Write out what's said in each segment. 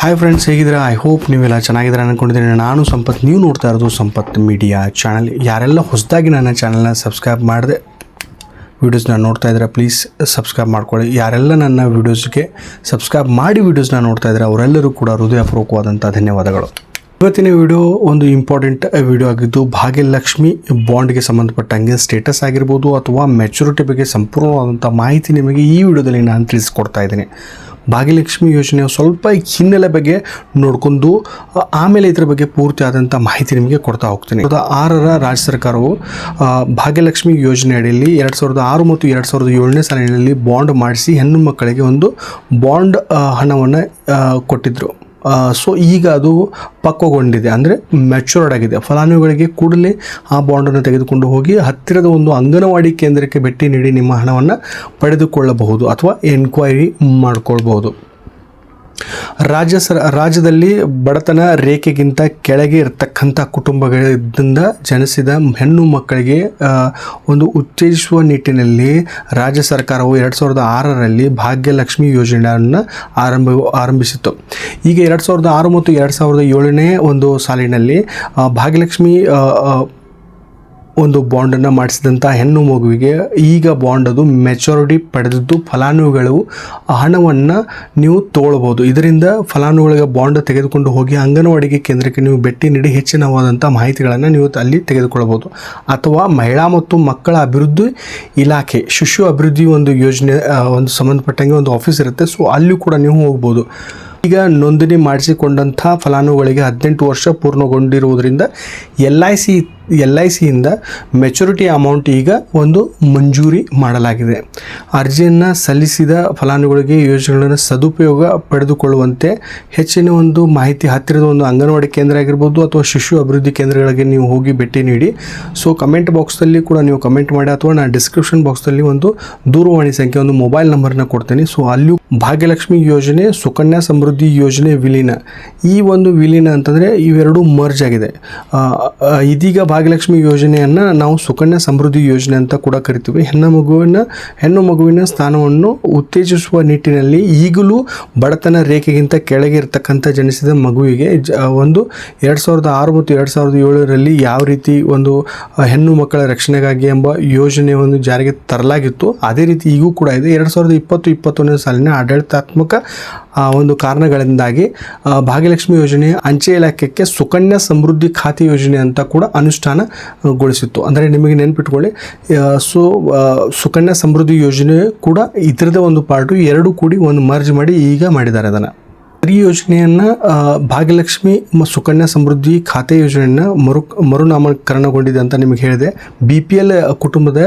Hi friends ಹೇಗಿದ್ದೀರಾ? I hope ನೀವೆಲ್ಲ ಚೆನ್ನಾಗಿದ್ದೀರಾ ಅನ್ಕೊಂಡಿದ್ದೀನಿ. ನಾನು ಸಂಪತ್. ನೀವು ನೋಡ್ತಾ ಇರೋದು ಸಂಪತ್ ಮೀಡಿಯಾ ಚಾನಲ್ ಯಾರೆಲ್ಲ ಹೊಸದಾಗಿ ನನ್ನ ಚಾನಲ್ನ ಸಬ್ಸ್ಕ್ರೈಬ್ ಮಾಡಿದೆ ವೀಡಿಯೋಸ್ನ ನೋಡ್ತಾ ಇದ್ದೀರಾ ಪ್ಲೀಸ್ ಸಬ್ಸ್ಕ್ರೈಬ್ ಮಾಡ್ಕೊಳ್ಳಿ. ಯಾರೆಲ್ಲ ನನ್ನ ವೀಡಿಯೋಸ್ಗೆ ಸಬ್ಸ್ಕ್ರೈಬ್ ಮಾಡಿ ವೀಡಿಯೋಸ್ನ ನೋಡ್ತಾ ಇದ್ದಾರೆ, ಅವರೆಲ್ಲರೂ ಕೂಡ ಹೃದಯಪೂರ್ವಕವಾದಂಥ ಧನ್ಯವಾದಗಳು. ಇವತ್ತಿನ ವಿಡಿಯೋ ಒಂದು ಇಂಪಾರ್ಟೆಂಟ್ ವಿಡಿಯೋ ಆಗಿದ್ದು, ಭಾಗ್ಯಲಕ್ಷ್ಮಿ ಬಾಂಡ್ಗೆ ಸಂಬಂಧಪಟ್ಟಂಗೆ ಸ್ಟೇಟಸ್ ಆಗಿರ್ಬೋದು ಅಥವಾ ಮೆಚುರಿಟಿ ಬಗ್ಗೆ ಸಂಪೂರ್ಣವಾದಂಥ ಮಾಹಿತಿ ನಿಮಗೆ ಈ ವಿಡಿಯೋದಲ್ಲಿ ನಾನು ತಿಳಿಸ್ಕೊಡ್ತಾ ಇದ್ದೀನಿ. ಭಾಗ್ಯಲಕ್ಷ್ಮಿ ಯೋಜನೆಯ ಸ್ವಲ್ಪ ಹಿನ್ನೆಲೆ ಬಗ್ಗೆ ನೋಡ್ಕೊಂಡು ಆಮೇಲೆ ಇದರ ಬಗ್ಗೆ ಪೂರ್ತಿ ಆದಂಥ ಮಾಹಿತಿ ನಿಮಗೆ ಕೊಡ್ತಾ ಹೋಗ್ತೀನಿ. ಸಾವಿರದ ಆರರ ರಾಜ್ಯ ಸರ್ಕಾರವು ಭಾಗ್ಯಲಕ್ಷ್ಮಿ ಯೋಜನೆ ಅಡಿಯಲ್ಲಿ ಎರಡು ಸಾವಿರದ ಆರು ಮತ್ತು ಎರಡು ಸಾವಿರದ ಏಳನೇ ಸಾಲಿನಲ್ಲಿ ಬಾಂಡ್ ಮಾಡಿಸಿ ಹೆಣ್ಣು ಮಕ್ಕಳಿಗೆ ಒಂದು ಬಾಂಡ್ ಹಣವನ್ನು ಕೊಟ್ಟಿದ್ದರು ಸೊ ಈಗ ಅದು ಪಕ್ವಗೊಂಡಿದೆ. ಅಂದರೆ ಮೆಚೂರ್ಡ್ ಆಗಿದೆ. ಫಲಾನುಭವಿಗಳಿಗೆ ಕೂಡಲೇ ಆ ಬಾಂಡನ್ನು ತೆಗೆದುಕೊಂಡು ಹೋಗಿ ಹತ್ತಿರದ ಒಂದು ಅಂಗನವಾಡಿ ಕೇಂದ್ರಕ್ಕೆ ಭೇಟಿ ನೀಡಿ ನಿಮ್ಮ ಹಣವನ್ನು ಪಡೆದುಕೊಳ್ಳಬಹುದು ಅಥವಾ ಎನ್ಕ್ವೈರಿ ಮಾಡಿಕೊಳ್ಬಹುದು. ರಾಜ್ಯ ಸರ್, ರಾಜ್ಯದಲ್ಲಿ ಬಡತನ ರೇಖೆಗಿಂತ ಕೆಳಗೆ ಇರತಕ್ಕಂಥ ಕುಟುಂಬಗಳಿಂದ ಜನಿಸಿದ ಹೆಣ್ಣು ಮಕ್ಕಳಿಗೆ ಒಂದು ಉತ್ತೇಜಿಸುವ ನಿಟ್ಟಿನಲ್ಲಿ ರಾಜ್ಯ ಸರ್ಕಾರವು ಎರಡು ಸಾವಿರದ ಆರರಲ್ಲಿ ಭಾಗ್ಯಲಕ್ಷ್ಮಿ ಯೋಜನೆಯನ್ನು ಆರಂಭ ಆರಂಭಿಸಿತು ಈಗ ಎರಡು ಸಾವಿರದ ಆರು ಮತ್ತು ಎರಡು ಸಾವಿರದ ಏಳನೇ ಒಂದು ಸಾಲಿನಲ್ಲಿ ಭಾಗ್ಯಲಕ್ಷ್ಮಿ ಒಂದು ಬಾಂಡನ್ನು ಮಾಡಿಸಿದಂಥ ಹೆಣ್ಣು ಮಗುವಿಗೆ ಈಗ ಬಾಂಡ್ ಅದು ಮೆಚುರಿಟಿ ಪಡೆದದ್ದು ಫಲಾನುಭವಿಗಳು ಹಣವನ್ನು ನೀವು ತಗೊಳ್ಬೋದು ಇದರಿಂದ ಫಲಾನುಭವಿಗಳಿಗೆ ಬಾಂಡ್ ತೆಗೆದುಕೊಂಡು ಹೋಗಿ ಅಂಗನವಾಡಿಗೆ ಕೇಂದ್ರಕ್ಕೆ ನೀವು ಭೇಟಿ ನೀಡಿ ಹೆಚ್ಚಿನವಾದಂಥ ಮಾಹಿತಿಗಳನ್ನು ನೀವು ಅಲ್ಲಿ ತೆಗೆದುಕೊಳ್ಳಬಹುದು. ಅಥವಾ ಮಹಿಳಾ ಮತ್ತು ಮಕ್ಕಳ ಅಭಿವೃದ್ಧಿ ಇಲಾಖೆ, ಶಿಶು ಅಭಿವೃದ್ಧಿ ಒಂದು ಯೋಜನೆ ಒಂದು ಸಂಬಂಧಪಟ್ಟಂಗೆ ಒಂದು ಆಫೀಸ್ ಇರುತ್ತೆ. ಸೊ ಅಲ್ಲಿ ಕೂಡ ನೀವು ಹೋಗ್ಬೋದು. ಈಗ ನೋಂದಣಿ ಮಾಡಿಸಿಕೊಂಡಂಥ ಫಲಾನುಭವಿಗಳಿಗೆ ಹದಿನೆಂಟು ವರ್ಷ ಪೂರ್ಣಗೊಂಡಿರುವುದರಿಂದ L I C L I ಸಿಯಿಂದ maturity amount ಈಗ ಒಂದು ಮಂಜೂರಿ ಮಾಡಲಾಗಿದೆ. ಅರ್ಜಿಯನ್ನು ಸಲ್ಲಿಸಿದ ಫಲಾನುಭವಿಗಳಿಗೆ ಯೋಜನೆಗಳನ್ನು ಸದುಪಯೋಗ ಪಡೆದುಕೊಳ್ಳುವಂತೆ ಹೆಚ್ಚಿನ ಒಂದು ಮಾಹಿತಿ ಹತ್ತಿರದ ಒಂದು ಅಂಗನವಾಡಿ ಕೇಂದ್ರ ಆಗಿರ್ಬೋದು ಅಥವಾ ಶಿಶು ಅಭಿವೃದ್ಧಿ ಕೇಂದ್ರಗಳಿಗೆ ನೀವು ಹೋಗಿ ಭೇಟಿ ನೀಡಿ. ಸೊ ಕಮೆಂಟ್ ಬಾಕ್ಸಲ್ಲಿ ಕೂಡ ನೀವು ಕಮೆಂಟ್ ಮಾಡಿ ಅಥವಾ ನಾನು ಡಿಸ್ಕ್ರಿಪ್ಷನ್ ಬಾಕ್ಸಲ್ಲಿ ಒಂದು ದೂರವಾಣಿ ಸಂಖ್ಯೆ, ಒಂದು ಮೊಬೈಲ್ ನಂಬರ್ನ ಕೊಡ್ತೀನಿ. ಸೊ ಅಲ್ಲಿಯೂ ಭಾಗ್ಯಲಕ್ಷ್ಮಿ ಯೋಜನೆ, ಸುಕನ್ಯಾ ಸಮೃದ್ಧಿ ಯೋಜನೆ ವಿಲೀನ. ಈ ಒಂದು ವಿಲೀನ ಅಂತಂದರೆ ಇವೆರಡು ಮರ್ಜ್ ಆಗಿದೆ. ಇದೀಗ ಇದೀಗ ಭಾಗ್ಯಲಕ್ಷ್ಮಿ ಯೋಜನೆಯನ್ನು ನಾವು ಸುಕನ್ಯಾ ಸಮೃದ್ಧಿ ಯೋಜನೆ ಅಂತ ಕೂಡ ಕರಿತೀವಿ. ಹೆಣ್ಣು ಮಗುವಿನ ಹೆಣ್ಣು ಮಗುವಿನ ಸ್ಥಾನವನ್ನು ಉತ್ತೇಜಿಸುವ ನಿಟ್ಟಿನಲ್ಲಿ ಈಗಲೂ ಬಡತನ ರೇಖೆಗಿಂತ ಕೆಳಗೆ ಇರತಕ್ಕಂಥ ಜನಿಸಿದ ಮಗುವಿಗೆ ಒಂದು ಎರಡು ಸಾವಿರದ ಆರು ಮತ್ತು ಎರಡು ಸಾವಿರದ ಏಳರಲ್ಲಿ ಯಾವ ರೀತಿ ಒಂದು ಹೆಣ್ಣು ಮಕ್ಕಳ ರಕ್ಷಣೆಗಾಗಿ ಎಂಬ ಯೋಜನೆಯನ್ನು ಜಾರಿಗೆ ತರಲಾಗಿತ್ತು, ಅದೇ ರೀತಿ ಈಗೂ ಕೂಡ ಇದೆ. ಎರಡು ಸಾವಿರದ ಇಪ್ಪತ್ತು, ಇಪ್ಪತ್ತೊಂದನೇ ಸಾಲಿನ ಆಡಳಿತಾತ್ಮಕ ಒಂದು ಕಾರಣಗಳಿಂದಾಗಿ ಭಾಗ್ಯಲಕ್ಷ್ಮಿ ಯೋಜನೆ ಅಂಚೆ ಇಲಾಖೆಗೆ ಸುಕನ್ಯಾ ಸಮೃದ್ಧಿ ಖಾತೆ ಯೋಜನೆ ಅಂತ ಕೂಡ ಅನುಷ್ಠಾನಗೊಳಿಸಿತ್ತು ಅಂದರೆ ನಿಮಗೆ ನೆನ್ಪಿಟ್ಕೊಳ್ಳಿ ಸೊ ಸುಕನ್ಯಾ ಸಮೃದ್ಧಿ ಯೋಜನೆ ಕೂಡ ಇದರದ ಒಂದು ಪಾರ್ಟು, ಎರಡು ಕೂಡಿ ಒಂದು ಮರ್ಜ್ ಮಾಡಿ ಈಗ ಮಾಡಿದ್ದಾರೆ ಅದನ್ನು. ಈ ಯೋಜನೆಯನ್ನು ಭಾಗ್ಯಲಕ್ಷ್ಮಿ ಸುಕನ್ಯಾ ಸಮೃದ್ಧಿ ಖಾತೆ ಯೋಜನೆಯನ್ನು ಮರು, ಮರುನಾಮಕರಣಗೊಂಡಿದೆ ಅಂತ ನಿಮಗೆ ಹೇಳಿದೆ. ಬಿ ಪಿ ಎಲ್ ಕುಟುಂಬದ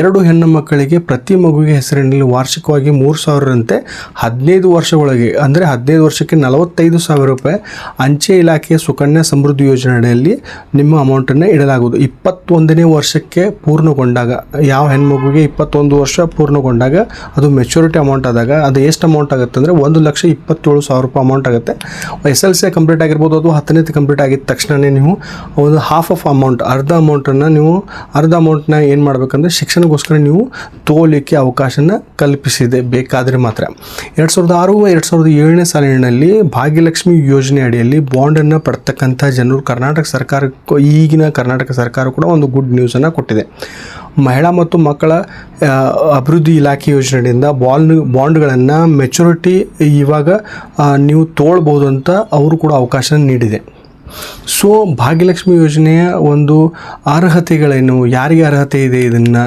ಎರಡು ಹೆಣ್ಣು ಮಕ್ಕಳಿಗೆ ಪ್ರತಿ ಮಗುವಿಗೆ ಹೆಸರಿನಲ್ಲಿ ವಾರ್ಷಿಕವಾಗಿ ಮೂರು ಸಾವಿರದಂತೆ ಹದಿನೈದು ವರ್ಷಗಳಿಗೆ ಅಂದರೆ ಹದಿನೈದು ವರ್ಷಕ್ಕೆ ನಲವತ್ತೈದು ಸಾವಿರ ರೂಪಾಯಿ ಅಂಚೆ ಇಲಾಖೆಯ ಸುಕನ್ಯಾ ಸಮೃದ್ಧಿ ಯೋಜನೆಯಲ್ಲಿ ನಿಮ್ಮ ಅಮೌಂಟನ್ನು ಇಡಲಾಗುವುದು. ಇಪ್ಪತ್ತೊಂದನೇ ವರ್ಷಕ್ಕೆ ಪೂರ್ಣಗೊಂಡಾಗ, ಯಾವ ಹೆಣ್ಮಗುವಿಗೆ ಇಪ್ಪತ್ತೊಂದು ವರ್ಷ ಪೂರ್ಣಗೊಂಡಾಗ ಅದು ಮೆಚುರಿಟಿ ಅಮೌಂಟ್ ಆದಾಗ, ಅದು ಎಷ್ಟು ಅಮೌಂಟ್ ಆಗುತ್ತೆ ಅಂದರೆ ಒಂದು ಲಕ್ಷ ಇಪ್ಪತ್ತೇಳು ಸಾವಿರ ರೂಪಾಯಿ ಅಮೌಂಟ್ ಆಗುತ್ತೆ. ಎಸ್ ಎಲ್ ಸಿ ಕಂಪ್ಲೀಟ್ ಆಗಿರ್ಬೋದು, ಅದು ಹತ್ತನೇ ಕಂಪ್ಲೀಟ್ ಆಗಿದ ತಕ್ಷಣವೇ ನೀವು ಒಂದು ಹಾಫ್ ಆಫ್ ಅಮೌಂಟ್ ಅರ್ಧ ಅಮೌಂಟನ್ನು ನೀವು, ಅರ್ಧ ಅಮೌಂಟ್ನ ಏನು ಮಾಡಬೇಕಂದ್ರೆ ಶಿಕ್ಷಣಕ್ಕೋಸ್ಕರ ನೀವು ತೋಲಿಕ್ಕೆ ಅವಕಾಶನ ಕಲ್ಪಿಸಿದೆ, ಬೇಕಾದರೆ ಮಾತ್ರ. ಎರಡು ಸಾವಿರದ ಆರು, ಎರಡು ಸಾವಿರದ ಏಳನೇ ಸಾಲಿನಲ್ಲಿ ಭಾಗ್ಯಲಕ್ಷ್ಮಿ ಯೋಜನೆ ಅಡಿಯಲ್ಲಿ ಬಾಂಡನ್ನು ಪಡ್ತಕ್ಕಂಥ ಜನರು ಕರ್ನಾಟಕ ಸರ್ಕಾರಕ್ಕೂ, ಈಗಿನ ಕರ್ನಾಟಕ ಸರ್ಕಾರ ಕೂಡ ಒಂದು ಗುಡ್ ನ್ಯೂಸನ್ನು ಕೊಟ್ಟಿದೆ. ಮಹಿಳಾ ಮತ್ತು ಮಕ್ಕಳ ಅಭಿವೃದ್ಧಿ ಇಲಾಖೆ ಯೋಜನೆಯಿಂದ ಬಾಲ್, ಬಾಂಡ್ಗಳನ್ನು ಮೆಚುರಿಟಿ ಇವಾಗ ನೀವು ತೋಳ್ಬೋದು ಅಂತ ಅವರು ಕೂಡ ಅವಕಾಶ ನೀಡಿದೆ. ಸೊ ಭಾಗ್ಯಲಕ್ಷ್ಮಿ ಯೋಜನೆಯ ಒಂದು ಅರ್ಹತೆಗಳೇನು? ಯಾರಿಗೆ ಅರ್ಹತೆ ಇದೆ ಇದನ್ನು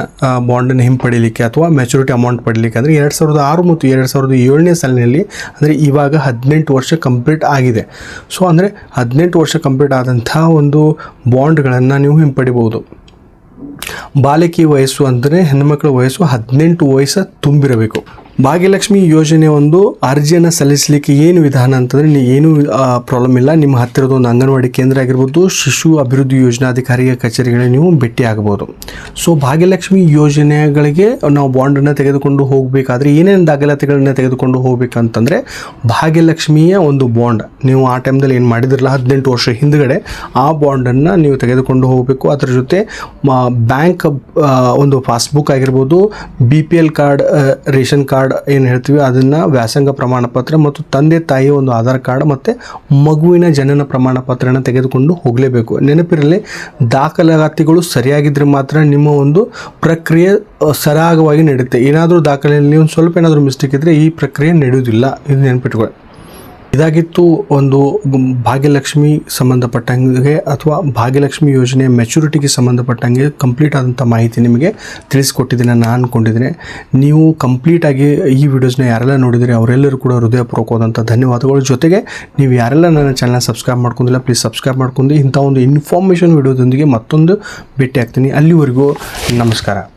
ಬಾಂಡನ್ನು ಹಿಂಪಡೀಲಿಕ್ಕೆ ಅಥವಾ ಮೆಚುರಿಟಿ ಅಮೌಂಟ್ ಪಡೀಲಿಕ್ಕೆ? ಅಂದರೆ ಎರಡು ಸಾವಿರದ ಆರು ಮತ್ತು ಎರಡು ಸಾವಿರದ ಏಳನೇ ಸಾಲಿನಲ್ಲಿ, ಅಂದರೆ ಇವಾಗ ಹದಿನೆಂಟು ವರ್ಷ ಕಂಪ್ಲೀಟ್ ಆಗಿದೆ. ಸೊ ಅಂದರೆ ಹದಿನೆಂಟು ವರ್ಷ ಕಂಪ್ಲೀಟ್ ಆದಂಥ ಒಂದು ಬಾಂಡ್ಗಳನ್ನು ನೀವು ಹಿಂಪಡಿಬೋದು ಬಾಲಕಿ ವಯಸ್ಸು ಅಂದರೆ ಹೆಣ್ಮಕ್ಳ ವಯಸ್ಸು ಹದಿನೆಂಟು ವಯಸ್ಸು ತುಂಬಿರಬೇಕು. ಭಾಗ್ಯಲಕ್ಷ್ಮಿ ಯೋಜನೆ ಒಂದು ಅರ್ಜಿಯನ್ನು ಸಲ್ಲಿಸಲಿಕ್ಕೆ ಏನು ವಿಧಾನ ಅಂತಂದರೆ ನೀವು ಏನೂ ಪ್ರಾಬ್ಲಮ್ ಇಲ್ಲ. ನಿಮ್ಮ ಹತ್ತಿರದ ಒಂದು ಅಂಗನವಾಡಿ ಕೇಂದ್ರ ಆಗಿರ್ಬೋದು, ಶಿಶು ಅಭಿವೃದ್ಧಿ ಯೋಜನಾಧಿಕಾರಿಯ ಕಚೇರಿಗಳಿಗೆ ನೀವು ಭೇಟಿ ಆಗಬಹುದು ಸೊ ಭಾಗ್ಯಲಕ್ಷ್ಮಿ ಯೋಜನೆಗಳಿಗೆ ನಾವು ಬಾಂಡನ್ನು ತೆಗೆದುಕೊಂಡು ಹೋಗಬೇಕಾದ್ರೆ ಏನೇನು ದಾಖಲಾತಿಗಳನ್ನ ತೆಗೆದುಕೊಂಡು ಹೋಗಬೇಕಂತಂದರೆ ಭಾಗ್ಯಲಕ್ಷ್ಮಿಯ ಒಂದು ಬಾಂಡ್ ನೀವು ಆ ಟೈಮ್ದಲ್ಲಿ ಏನು ಮಾಡಿದ್ರಲ್ಲ, ಹದಿನೆಂಟು ವರ್ಷ ಹಿಂದ್ಗಡೆ ಆ ಬಾಂಡನ್ನು ನೀವು ತೆಗೆದುಕೊಂಡು ಹೋಗಬೇಕು. ಅದರ ಜೊತೆ ಬ್ಯಾಂಕ್ ಒಂದು ಪಾಸ್ಬುಕ್ ಆಗಿರ್ಬೋದು B P L card ration card card ಏನು ಹೇಳ್ತೀವಿ, ಅದನ್ನು ವ್ಯಾಸಂಗ ಪ್ರಮಾಣ ಪತ್ರ ಮತ್ತು ತಂದೆ ತಾಯಿಯ ಒಂದು ಆಧಾರ್ ಕಾರ್ಡ್ ಮತ್ತು ಮಗುವಿನ ಜನನ ಪ್ರಮಾಣ ಪತ್ರನ ತೆಗೆದುಕೊಂಡು ಹೋಗಲೇಬೇಕು. ನೆನಪಿರಲಿ, ದಾಖಲಾತಿಗಳು ಸರಿಯಾಗಿದ್ದರೆ ಮಾತ್ರ ನಿಮ್ಮ ಒಂದು ಪ್ರಕ್ರಿಯೆ ಸರಾಗವಾಗಿ ನಡೆಯುತ್ತೆ. ಏನಾದರೂ ದಾಖಲೆಯಲ್ಲಿ ಒಂದು ಸ್ವಲ್ಪ ಏನಾದರೂ ಮಿಸ್ಟೇಕ್ ಇದ್ದರೆ ಈ ಪ್ರಕ್ರಿಯೆ ನಡೆಯುವುದಿಲ್ಲ. ಇದು ನೆನಪಿಟ್ಕೊಳ್ಳಿ. ಇದಾಗಿತ್ತು ಒಂದು ಭಾಗ್ಯಲಕ್ಷ್ಮಿ ಸಂಬಂಧಪಟ್ಟಂಗೆ ಅಥವಾ ಭಾಗ್ಯಲಕ್ಷ್ಮಿ ಯೋಜನೆ ಮೆಚುರಿಟಿಗೆ ಸಂಬಂಧಪಟ್ಟಂಗೆ ಕಂಪ್ಲೀಟ್ ಆದಂಥ ಮಾಹಿತಿ ನಿಮಗೆ ತಿಳಿಸ್ಕೊಟ್ಟಿದ್ದೀನಿ ನಾನು ಅಂದ್ಕೊಂಡಿದ್ದೀನಿ ನೀವು ಕಂಪ್ಲೀಟಾಗಿ ಈ ವಿಡಿಯೋಸ್ನ ಯಾರೆಲ್ಲ ನೋಡಿದರೆ ಅವರೆಲ್ಲರೂ ಕೂಡ ಹೃದಯಪೂರ್ವಕವಾದಂಥ ಧನ್ಯವಾದಗಳ. ಜೊತೆಗೆ ನೀವು ಯಾರೆಲ್ಲ ನನ್ನ ಚಾನಲ್ ಸಬ್ಸ್ಕ್ರೈಬ್ ಮಾಡ್ಕೊಂಡಿಲ್ಲ ಪ್ಲೀಸ್ ಸಬ್ಸ್ಕ್ರೈಬ್ ಮಾಡ್ಕೊಂಡು ಇಂಥ ಒಂದು ಇನ್ಫಾರ್ಮೇಷನ್ ವಿಡಿಯೋದೊಂದಿಗೆ ಮತ್ತೊಂದು ಭೇಟಿ ಆಗ್ತೀನಿ ಅಲ್ಲಿವರೆಗೂ ನಮಸ್ಕಾರ.